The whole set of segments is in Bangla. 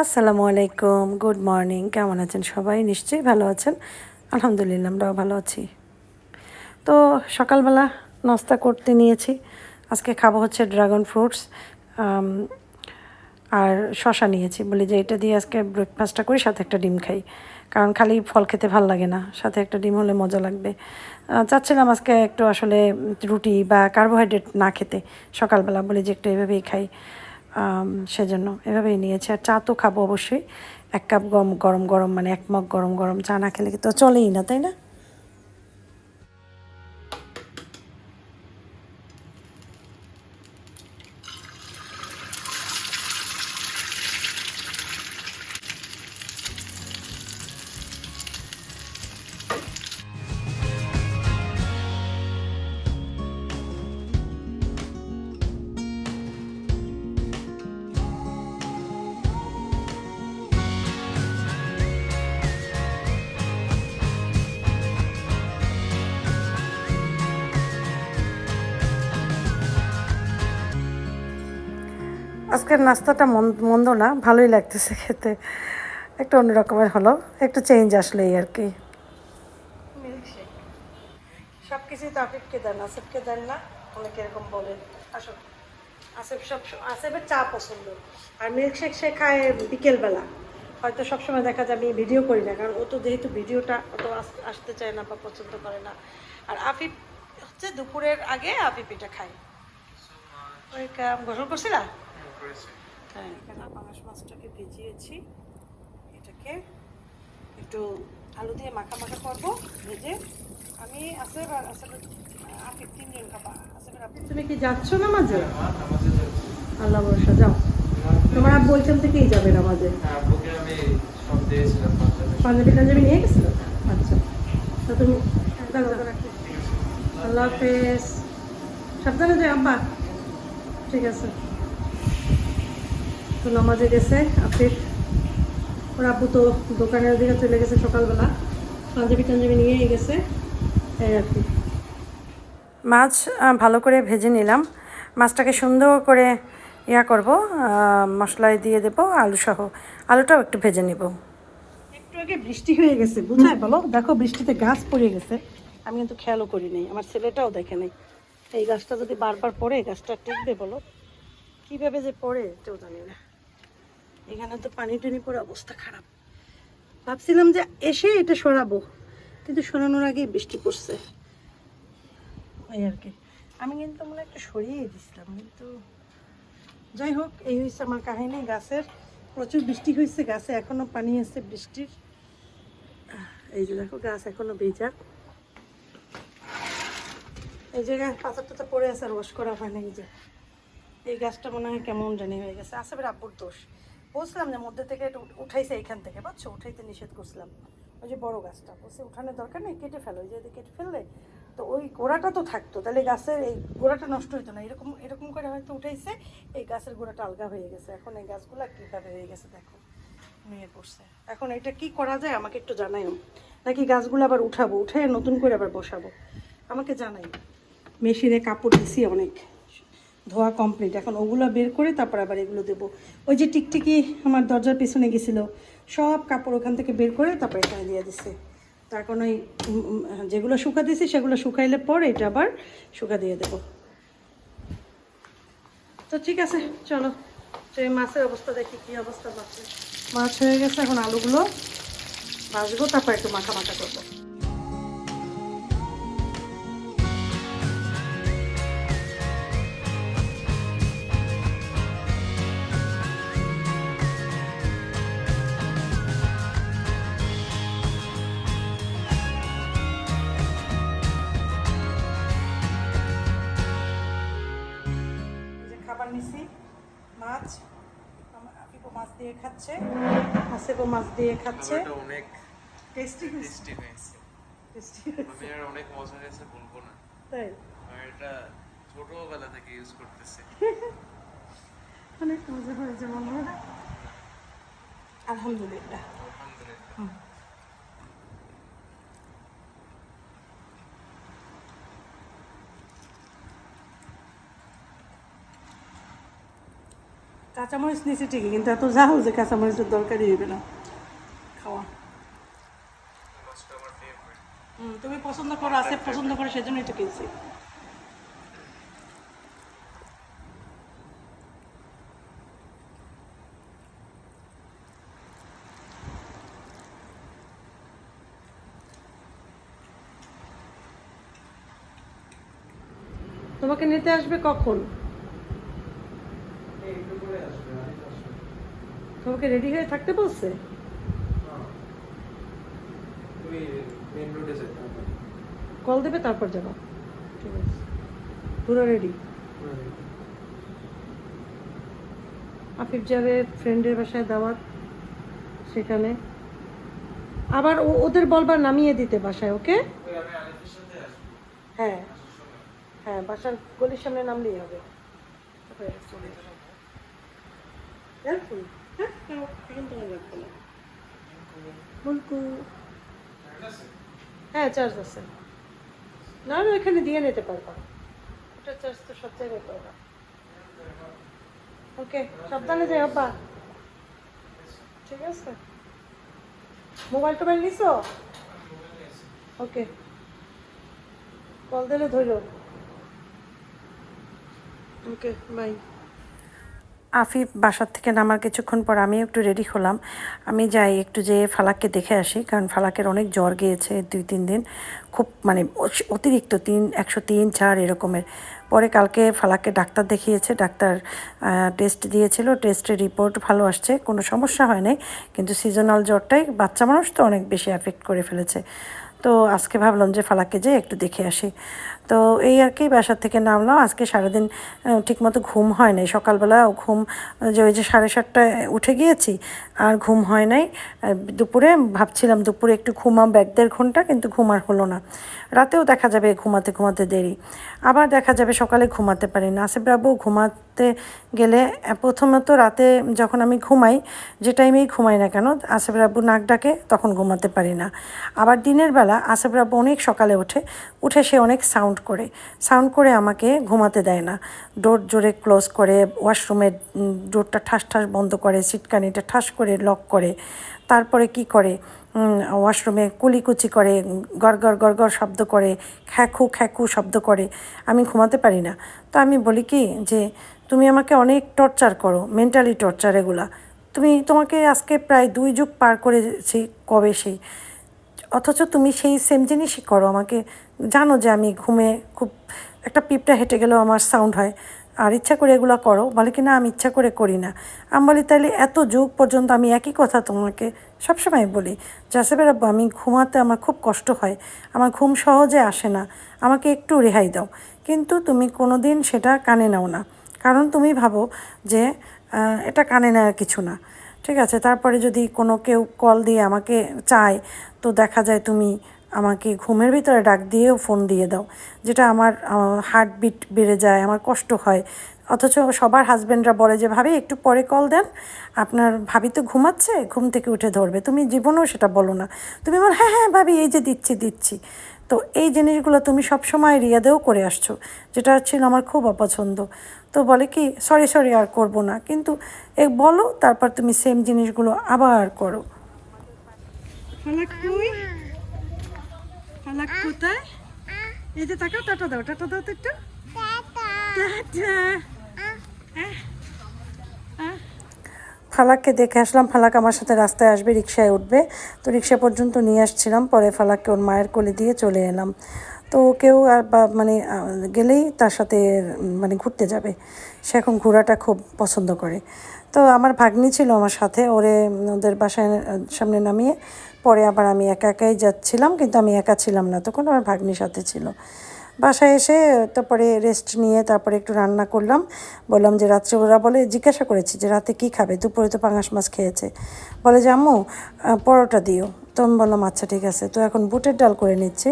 আসসালামু আলাইকুম, গুড মর্নিং। কেমন আছেন সবাই? নিশ্চয়ই ভালো আছেন। আলহামদুলিল্লাহ, আমরাও ভালো আছি। তো সকালবেলা নাস্তা করতে নিয়েছি। আজকে খাব হচ্ছে ড্রাগন ফ্রুটস আর শশা নিয়েছি। বলি যে এটা দিয়ে আজকে ব্রেকফাস্টটা করি, সাথে একটা ডিম খাই। কারণ খালি ফল খেতে ভালো লাগে না। সাথে একটা ডিম হলে মজা লাগবে। চাচ্ছিলাম আজকে একটু আসলে রুটি বা কার্বোহাইড্রেট না খেতে সকালবেলা। বলি যে একটু এভাবেই খাই। সেজন্য এভাবেই নিয়েছি। আর চা তো খাব অবশ্যই। এক কাপ গম, গরম গরম মানে এক মগ গরম গরম চা না খেলে তো চলেই না, তাই না? আজকের নাস্তাটা মন- মন্দ না, ভালোই লাগতেছে খেতে। একটু অন্যরকমের হলো, একটু চেঞ্জ আসলো এই আর কি। সব কিছুই তো আফিফকে দেন আসিফকে দেন না? অনেকে এরকম বলেন আসো। আসিফ সব আসিফের চা পছন্দ। আর মিল্কশেক সে খায় বিকেলবেলা। হয়তো সবসময় দেখা যায় আমি ভিডিও করি না, কারণ ও তো যেহেতু ভিডিওটা অত আস- আসতে চায় না বা পছন্দ করে না। আর আফিফ হচ্ছে দুপুরের আগে আফিফ এটা খায়। ওই গোসল করছিলা? হ্যাঁ এখানে পাঙাশ মাছটাকে ভিজিয়েছি। এটাকে একটু আলু দিয়ে মাখা মাখা করব ভেজে। আমি আসের আর আসের আপনি তিনজন খাবা তুমি কি যাচ্ছ না মাঝে আল্লাহ ভরসা যাও। তোমার আপ বলছেন থেকেই যাবে না মাঝে পাঞ্জাবি। টাঞ্জাবি নিয়ে গেছিল? আচ্ছা। তো তুমি। আল্লাহ হাফেজ। সাবধানে যাই আব্বা। ঠিক আছে। তো নামাজে গেছে আফিফ ওর আব্বু তো দোকানের দিকে চলে গেছে সকালবেলা। পাঞ্জাবি টাঞ্জাবি নিয়েই গেছে এই আর কি। মাছ ভালো করে ভেজে নিলাম। মাছটাকে সুন্দর করে ইয়া করব মশলায় দিয়ে দেব আলু সহ। আলুটাও একটু ভেজে নিব। একটু আগে বৃষ্টি হয়ে গেছে বুঝায় বলো? দেখো বৃষ্টিতে গাছ পড়ে গেছে। আমি কিন্তু খেয়ালও করি নাই আমার ছেলেটাও দেখে নাই। এই গাছটা যদি বারবার পড়ে গাছটা টিকবে বলো? কীভাবে যে পড়ে কেউ জানি না। এখানে তো পানি টানি পরে অবস্থা খারাপ। ভাবছিলাম যে এসে এটা সরাবো, কিন্তু সরানোর আগেই বৃষ্টি পড়ছে। এই আর কি। আমি কিন্তু মনে একটু সরিয়ে দিছিলাম, কিন্তু যাই হোক, এই হয়েছে আমার কাহিনী। গাছের প্রচুর বৃষ্টি হয়েছে গাছে এখনও পানি আছে বৃষ্টির। এই যে দেখো, গাছ এখনও বেজা এই জায়গায় পাতা টাতা পড়ে আছে আর ওয়াশ করা হয় না এই যে। এই গাছটা মনে হয় কেমন জানি হয়ে গেছে। আসবের আব্বুর দোষ। বলছিলাম যে মধ্যে থেকে উঠাইছে এইখান থেকে, বুঝছ? উঠাইতে নিষেধ করছিলাম। ওই যে বড় গাছটা, বলছে উঠানোর দরকার নেই, কেটে ফেলো ওই যে কেটে ফেললে তো ওই গোড়াটা তো থাকতো, তাহলে গাছের এই গোড়াটা নষ্ট হতো না। এরকম এরকম করে হয়তো উঠাইছে, এই গাছের গোড়াটা আলগা হয়ে গেছে। এখন এই গাছগুলো কীভাবে হয়ে গেছে দেখো নিয়ে পড়ছে। এখন এটা কি করা যায় আমাকে একটু জানাইও। নাকি গাছগুলো আবার উঠাবো, উঠে নতুন করে আবার বসাবো? আমাকে জানাই মেশিনে কাপড় দিছি অনেক। ধোয়া কমপ্লিট এখন ওগুলো বের করে তারপর আবার এগুলো দেবো। ওই যে টিকটিকি আমার দরজার পিছনে গেছিল সব কাপড় ওখান থেকে বের করে তারপর এখানে দিয়ে দিছে। তার উম, যেগুলো শুকা দিছি সেগুলো শুকাইলে পর এটা আবার শুকা দিয়ে দেবো। তো ঠিক আছে চলো। সেই মাছের অবস্থা দেখি কী অবস্থা মাছের। মাছ হয়ে গেছে এখন আলুগুলো ভাজবো তারপর একটু মাখা মাখা করব। খাবার নিছি। মাছ। আপিপো মাছ দিয়ে খাচ্ছে। আসেপো মাছ দিয়ে খাচ্ছে। অনেক টেস্টি টেস্টি হয়েছে। টেস্টি আমি আর অনেক মজা হয়েছে বলব না। তাই? আর এটা ছোটবেলা থেকে ইউজ করতেছি। অনেক মজা হয়েছে মনে হয় না? আলহামদুলিল্লাহ। কাঁচামরিচ নিছি ঠিকই, কিন্তু এত ঝাল যে কাঁচামরিচের দরকারই হইবে না। খাওয়া। তুমি পছন্দ করো, আসে পছন্দ করো সেজন্যই তো কিনছি। তোমাকে নিতে আসবে কখন একটু করে আসবে আমি তো আসবে তোমাকে রেডি হয়ে থাকতে বলছে? কল দেবে তারপর যাবা। ঠিক আছে। পুরো রেডি আফিফ জারের ফ্রেন্ডের বাসায় দাওয়াত সেখানে। আবার ওদের বলবার নামিয়ে দিতে বাসায় ওকে? হ্যাঁ। হ্যাঁ বাসার গলির সামনে নামলেই হবে। হয়ে হ্যাঁ, এখন তোমার রাখব না। মুলকু হ্যাঁ চার্জ আছে। না না এখানে দিয়ে নিতে পারবা। ওটা চার্জ তো সব জায়গায় পারবা ওকে সাবধানে যাই আব্বা ঠিক আছে। মোবাইল টোবাইল নিছো? ওকে। কল দিলে ধরো। ওকে বাই আফিফ বাসার থেকে নামার কিছুক্ষণ পর আমি একটু রেডি হলাম। আমি যাই একটু যে ফালাককে দেখে আসি, কারণ ফালাকের অনেক জ্বর গিয়েছে দুই, তিন দিন। খুব মানে অতিরিক্ত তিন, একশো তিন, চার এরকমের। পরে কালকে ফালাককে ডাক্তার দেখিয়েছে, ডাক্তার টেস্ট দিয়েছিল টেস্টের রিপোর্ট ভালো আসছে, কোনো সমস্যা হয় নাই। কিন্তু সিজনাল জ্বরটাই বাচ্চা মানুষ তো অনেক বেশি অ্যাফেক্ট করে ফেলেছে। তো আজকে ভাবলাম যে ফালাককে যে একটু দেখে আসি। তো এই আর কি বাসার থেকে নামলাম, আজকে সারাদিন ঠিকমতো ঘুম হয় নাই। সকালবেলা ঘুম, যে ওই যে সাড়ে সাতটায় উঠে গিয়েছি, আর ঘুম হয় নাই। দুপুরে ভাবছিলাম দুপুরে একটু ঘুমাম এক দেড় ঘণ্টা, কিন্তু ঘুম আর হলো না। রাতেও দেখা যাবে ঘুমাতে ঘুমাতে দেরি। আবার দেখা যাবে সকালে ঘুমাতে পারি না। আসিফ বাবু ঘুমাতে গেলে প্রথমত রাতে যখন আমি ঘুমাই, যে টাইমেই ঘুমাই না কেন, আসিফ রাব্বু নাক ডাকে, তখন ঘুমাতে পারি না। আবার দিনের বেলা আসিফ রাব্বু অনেক সকালে ওঠে। উঠে সে অনেক সাউন্ড করে। সাউন্ড করে আমাকে ঘুমাতে দেয় না। ডোর জোরে ক্লোজ করে ওয়াশরুমের ডোরটা ঠাস ঠাস বন্ধ করে, সিটকানিটা ঠাস করে লক করে। তারপরে কি করে? ওয়াশরুমে কুলিকুচি করে, গড় গড় গড় গড় শব্দ করে খ্যাখু খ্যাখু শব্দ করে। আমি ঘুমাতে পারি না। তো আমি বলি কি যে, তুমি আমাকে অনেক টর্চার করো মেন্টালি টর্চার এগুলা। তুমি তোমাকে আজকে প্রায় দুই যুগ পার করেছি কবে সেই? অথচ তুমি সেই সেম জিনিসই করো। আমাকে জানো যে আমি ঘুমে খুব একটা পিঁপড়া হেঁটে গেলেও আমার সাউন্ড হয়। আর ইচ্ছা করে এগুলো করো, বলে কি, না, আমি ইচ্ছা করে করি না। আমি বলি তাহলে এত যুগ পর্যন্ত আমি একই কথা তোমাকে সবসময় বলি। জাসেবের আব্বু, আমি ঘুমাতে আমার খুব কষ্ট হয়। আমার ঘুম সহজে আসে না। আমাকে একটু রেহাই দাও। কিন্তু তুমি কোনো দিন সেটা কানে নাও না। কারণ তুমি ভাবো যে এটা কানে নেওয়ার কিছু না। ঠিক আছে, তারপরে যদি কোনো কেউ কল দিয়ে আমাকে চায়, তো দেখা যায় তুমি আমাকে ঘুমের ভিতরে ডাক দিয়েও ফোন দিয়ে দাও। যেটা আমার হার্টবিট বেড়ে যায়, আমার কষ্ট হয়। অথচ সবার হাজব্যান্ডরা বলে যে, ভাবি, একটু পরে কল দেন। আপনার ভাবি তো ঘুমাচ্ছে, ঘুম থেকে উঠে ধরবে। তুমি জীবনেও সেটা বলো না। তুমি বল হ্যাঁ হ্যাঁ ভাবি, এই যে দিচ্ছি দিচ্ছি। তো এই জিনিসগুলো তুমি সবসময় রিয়াদেও করে আসছো যেটা ছিল আমার খুব অপছন্দ। তো বলে কি সরি সরি আর করব না। কিন্তু এ বলো তারপর তুমি সেম জিনিসগুলো আবার করো। কোথায় এই যে তাকাও টাটা দাও টাটা দাও তো একটু। টাটা। ফালাককে দেখে আসলাম, ফালাক আমার সাথে রাস্তায় আসবে, রিক্সায় উঠবে। তো রিক্সা পর্যন্ত নিয়ে আসছিলাম, পরে ফালাককে ওর মায়ের কোলে দিয়ে চলে এলাম। তো কেউ আর বা মানে গেলেই তার সাথে মানে ঘুরতে যাবে। সে এখন ঘোরাটা খুব পছন্দ করে। তো আমার ভাগ্নি ছিল আমার সাথে, ওরে, ওদের বাসায় সামনে নামিয়ে, পরে আবার আমি একা একাই যাচ্ছিলাম, কিন্তু আমি একা ছিলাম না, তখন আমার ভাগ্নির সাথে ছিল। বাসায় এসে তারপরে রেস্ট নিয়ে তারপরে একটু রান্না করলাম। বললাম যে, রাত্রে ওরা বলে, জিজ্ঞাসা করেছি যে, রাতে কি খাবে? দুপুরে তো পাঙাশ মাছ খেয়েছে। বলে যে, আম্মু পরোটা দিও। তো আমি বললাম আচ্ছা ঠিক আছে। তো এখন বুটের ডাল করে নিচ্ছি।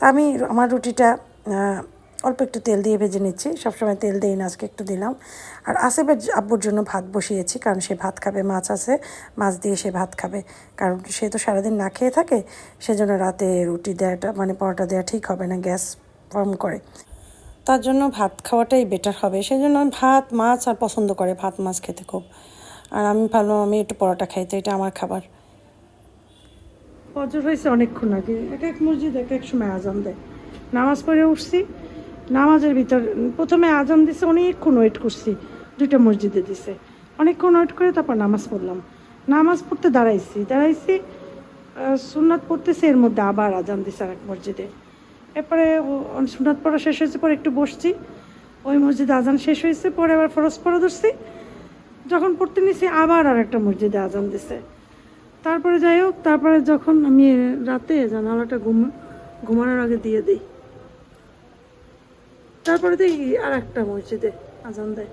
তা আমি আমার রুটিটা অল্প একটু তেল দিয়ে ভেজে নিচ্ছি। সবসময় তেল দিই না, আজকে একটু দিলাম। আর আসিফের আব্বুর জন্য ভাত বসিয়েছি, কারণ সে ভাত খাবে, মাছ আছে, মাছ দিয়ে সে ভাত খাবে। কারণ সে তো সারাদিন না খেয়ে থাকে, সেজন্য রাতে রুটি দেওয়াটা মানে পরোটা দেওয়া ঠিক হবে না, গ্যাস ফর্ম করে। তার জন্য ভাত খাওয়াটাই বেটার হবে সেই জন্য ভাত, মাছ আর পছন্দ করে ভাত, মাছ খেতে খুব। আর আমি ভাবলাম আমি একটু পরোটা খাই, তো এটা আমার খাবার। ফজর হয়েছে অনেকক্ষণ আগে। এক এক মসজিদ এক এক সময় আজান দেয়। নামাজ পড়ে উঠছি, নামাজের ভিতর প্রথমে আজান দিছে, অনেকক্ষণ ওয়েট করছি, দুইটা মসজিদে দিছে। অনেকক্ষণ ওয়েট করে তারপর নামাজ পড়লাম। নামাজ পড়তে দাঁড়াইছি দাঁড়াইছি সুন্নাত পড়তেছে, এর মধ্যে আবার আজান দিছে আর এক মসজিদে। এরপরে সুন্নাত পড়া শেষ হয়েছে, পরে একটু বসছি। ওই মসজিদে আজান শেষ হয়েছে, পরে আবার ফরজ পড়া ধরছি যখন পড়তে নিছি, আবার আর একটা মসজিদে আজান দিছে। তারপরে যাই হোক, তারপরে যখন আমি রাতে জানালাটা ঘুম, ঘুমানোর আগে দিয়ে দিই। তারপরে দেখি আর একটা মসজিদে আজান দেয়।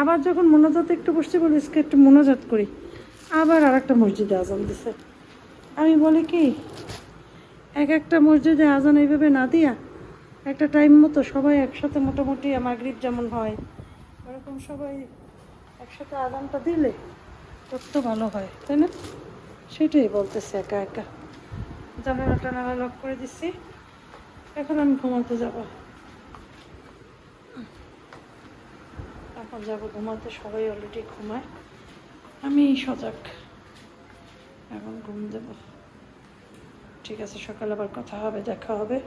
আবার যখন মোনাজাত একটু বসতে বলি আজকে একটু মোনাজাত করি, আবার আর একটা মসজিদে আজান দিছে। আমি বলি কি, এক একটা মসজিদে আজান এইভাবে না দিয়া একটা টাইম মতো সবাই একসাথে মোটামুটি আমার গ্রিপ যেমন হয়, ওরকম সবাই একসাথে আজানটা দিলে কত ভালো হয়, তাই না? সেটাই বলতেছে একা একা। জানালা টানালা লক করে দিচ্ছি এখন আমি ঘুমাতে যাব। এখন যাব ঘুমাতে, সবাই অলরেডি ঘুমায়। আমি সজাগ। এখন ঘুম দেব। ঠিক আছে, সকালে আবার কথা হবে, দেখা হবে।